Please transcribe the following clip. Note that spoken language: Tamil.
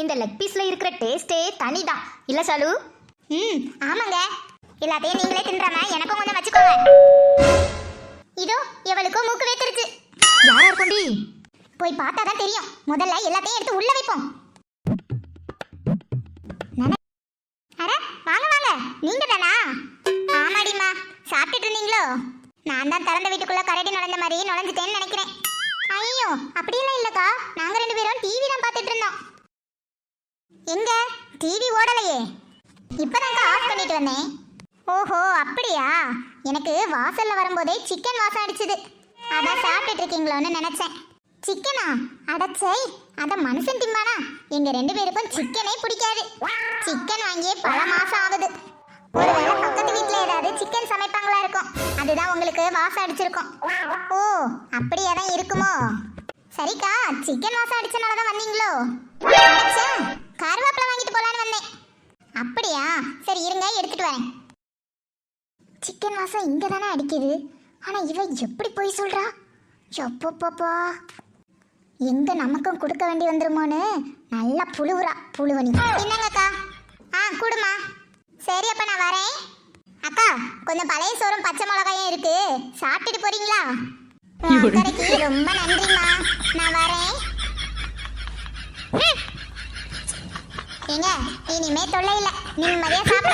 இந்த லெக் பீஸ்ல இருக்கிற டேஸ்டே தனிதான். இல்ல சாலு? ம் ஆமாங்க. எல்லாத்தையும் நீங்களே தின்றாம எனக்கும் கொஞ்சம் வச்சுக்கோங்க. இதோ எவளுக்கோ மூக்கு வேத்துருச்சு. யாரா இருக்கும்டி போய் பார்த்தா தான் தெரியும். முதல்ல எல்லாத்தையும் எடுத்து உள்ள வைப்போம். அட வாங்க வாங்க. நீங்க தானா ஆமாடிம்மா. சாப்பிட்டுட்டு இருந்தீங்களோ? நான் தான் திறந்த வீட்டுக்குள்ள கரடி நுழைஞ்ச மாதிரி நுழைஞ்சிட்டேன்னு நினைக்கிறேன் ஐயோ அப்படியெல்லாம் இல்லக்கா நாங்க ரெண்டு பேரும் டிவி தான் பார்த்துட்டு இருந்தோம் எங்க? டிவி ஓடலையே. இப்பதான்க்கா ஆஃப் பண்ணிட்டு வந்தேன். ஓஹோ அப்படியா? எனக்கு வாசல்ல வரும்போதே சிக்கன் வாசம் அடிச்சுது. அதான் சாப்பிட்டுட்டு இருக்கீங்களோன்னு நினைச்சேன். சிக்கனா அடச்சை அத மனுஷன் திம்பானா? எங்க ரெண்டு பேருக்கும் சிக்கனே பிடிக்காது. சிக்கன் வாங்கியே பல மாசம் ஆகுது. ஒருவேளை பக்கத்து வீட்டுல ஏதாவது சிக்கன் சமைப்பாங்களா இருக்கும். அதுதான் உங்களுக்கு வாசம் அடிச்சிருக்கும். ஓ அப்படியே தான் இருக்குமோ? சரிக்கா சிக்கன் வாசம் அடிச்சனால தான் வந்தீங்களோ? அப்படியா? சரி இருங்க எடுத்துட்டு வரேன். சிக்கன் வாசம் இங்க தானே அடிக்குது. ஆனா இவ எப்படி போய் சொல்றா? எப்பப்பப்பா எங்க நமக்கும் கொடுக்க வேண்டி வந்துருமோன்னு நல்லா புழுவுறா புழுவனி என்னங்கக்கா? ஆ கொடுமா. சரி அப்ப நான் வரேன். அக்கா கொஞ்சம் பழைய சோறும் பச்சை மிளகாயும் இருக்கு. சாப்பிட்டுட்டு போறீங்களா? உன் அக்கறைக்கு ரொம்ப நன்றிம்மா. நான் வரேன். ஏங்க இனிமே தொல்லை இல்ல. நிம்மதியா சாப்பிட்டு